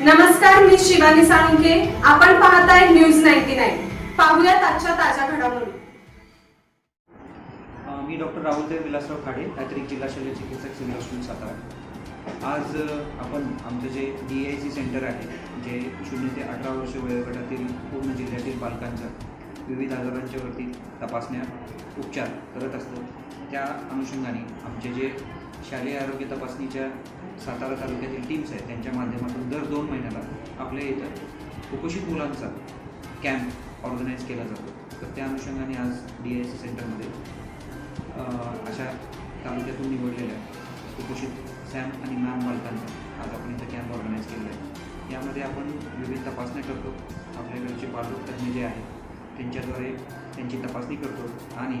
नमस्कार मी शिवानी साळुंके आपण पाहताय न्यूज नाईन्टी नाईन. पाहूयात आजच्या ताज्या घडामोडी. मी डॉक्टर राहुलदेव विलासराव खाडे अतिरिक्त जिल्हा शल्य चिकित्सक सिव्हिल हॉस्पिटल सातारा. आज आपण आमचं जे डी आय सी सेंटर आहे जे शून्य ते अठरा वर्ष वयोगटातील पूर्ण जिल्ह्यातील बालकांच्या विविध आजारांच्यावरती तपासण्या उपचार करत असतो. त्या अनुषंगाने आमचे जे शालेय आरोग्य तपासणीच्या सातारा तालुक्यातील टीम्स आहेत. त्यांच्या माध्यमातून दर दोन महिन्याला आपल्या इथं कुपोषित मुलांचा कॅम्प ऑर्गनाईज केला जातो. तर त्या अनुषंगाने आज डी आय सी सेंटरमध्ये अशा तालुक्यातून निवडलेल्या कुपोषित सॅम आणि मॅम बालकांचा आज आपण इथं कॅम्प ऑर्गनाईज केलेला आहे. यामध्ये आपण विविध तपासण्या करतो. आपल्याकडचे बालरोग तज्ज्ञ जे आहेत त्यांच्याद्वारे त्यांची तपासणी करतो आणि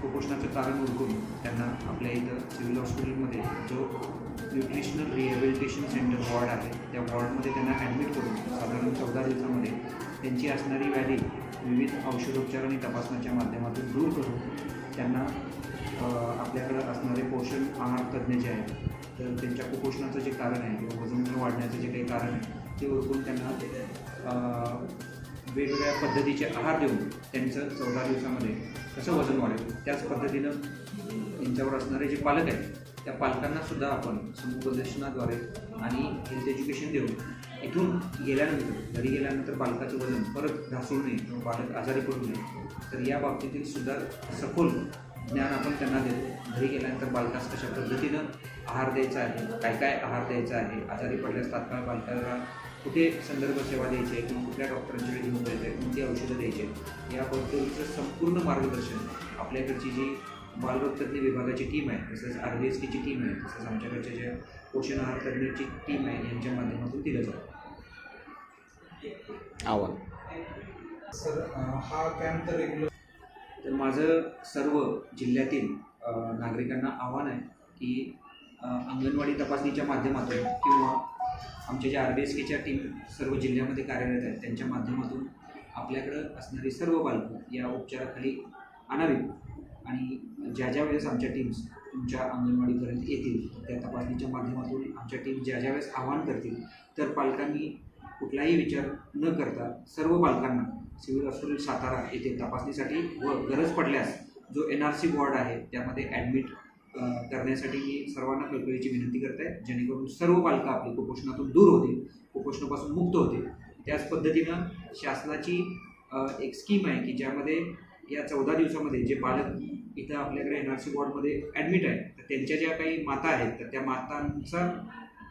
कुपोषणाचं कारण ओळखून त्यांना आपल्या इथं सिव्हिल हॉस्पिटलमध्ये जो न्यूट्रिशनल रिहॅबिलिटेशन सेंटर वॉर्ड आहे त्या वॉर्डमध्ये त्यांना ॲडमिट करून साधारण चौदा दिवसामध्ये त्यांची असणारी व्याधी विविध औषधोपचार आणि तपासण्याच्या माध्यमातून दूर करून त्यांना आपल्याकडं असणारे पोषण आहार तज्ज्ञ जे आहेत तर त्यांच्या कुपोषणाचं जे कारण आहे किंवा वजन वाढण्याचं जे काही कारण आहे ते ओळखून त्यांना वेगवेगळ्या पद्धतीचे आहार देऊन त्यांचं चौदा दिवसामध्ये कसं वजन वाढेल त्याच पद्धतीनं त्यांच्यावर असणारे जे पालक आहेत त्या पालकांना सुद्धा आपण समुपदेशनाद्वारे आणि हेल्थ एज्युकेशन देऊन इथून गेल्यानंतर घरी गेल्यानंतर बालकाचं वजन परत ढासळू नये किंवा बालक आजारी पडू नये तर या बाबतीतील सुद्धा सखोल ज्ञान आपण त्यांना देतो. घरी गेल्यानंतर बालकास कशा पद्धतीनं आहार द्यायचा आहे काय काय आहार द्यायचा आहे आजारी पडल्यास तात्काळ बालकाला कुठे संदर्भ सेवा द्यायची आहे किंवा कुठल्या डॉक्टरांच्याकडे घेऊन जायचं आहे कोणती औषधं द्यायची आहेत याबद्दलचं संपूर्ण मार्गदर्शन आपल्याकडची जी बालरोगतज्ञ विभागाची टीम आहे तसंच आर बी एस टीची टीम आहे तसंच आमच्याकडच्या ज्या पोषण आहार तज्ज्ञाची टीम आहे यांच्या माध्यमातून दिलं जातं. आव्हान. सर हा कॅम्प तर रेग्युलर तर माझं सर्व जिल्ह्यातील नागरिकांना आव्हान आहे की अंगणवाडी तपासणीच्या माध्यमातून किंवा आमच्या ज्या आर बी एस केच्या टीम सर्व जिल्ह्यामध्ये कार्यरत आहेत त्यांच्या माध्यमातून आपल्याकडं असणारी सर्व बालकं या उपचाराखाली आणावीत. आणि ज्या ज्या वेळेस आमच्या टीम्स तुमच्या अंगणवाडीपर्यंत येतील त्या तपासणीच्या माध्यमातून आमच्या टीम ज्या ज्या वेळेस आवाहन करतील तर पालकांनी कुठलाही विचार न करता सर्व बालकांना सिव्हिल हॉस्पिटल सातारा येथे तपासणीसाठी व गरज पडल्यास जो एन आर सी वॉर्ड आहे त्यामध्ये ॲडमिट करण्यासाठी मी सर्वांना कळकळीची विनंती करत आहे जेणेकरून सर्व पालकं आपली कुपोषणातून दूर होतील कुपोषणापासून मुक्त होतील. त्याच पद्धतीनं शासनाची एक स्कीम आहे की ज्यामध्ये या चौदा दिवसामध्ये जे बालक इथं आपल्याकडे एन आर सी वॉर्डमध्ये ॲडमिट आहे तर त्यांच्या ज्या काही माता आहेत तर त्या मातांचा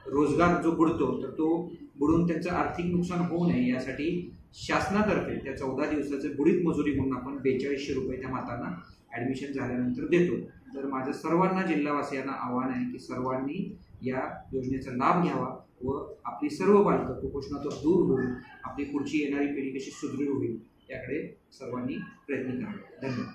रोजगार जो बुडतो तर तो बुडून त्यांचं आर्थिक नुकसान होऊ नये यासाठी शासनातर्फे त्या चौदा दिवसाचं बुडीत मजुरी म्हणून आपण बेचाळीसशे रुपये त्या मातांना ॲडमिशन झाल्यानंतर देतो. तर माझं सर्वांना जिल्हावासियांना आव्हान आहे की सर्वांनी या योजनेचा लाभ घ्यावा व आपली सर्व बालकं कुपोषणातून दूर होऊन आपली पुढची येणारी पिढी कशी सुदृढ होईल याकडे सर्वांनी प्रयत्न करावे. धन्यवाद.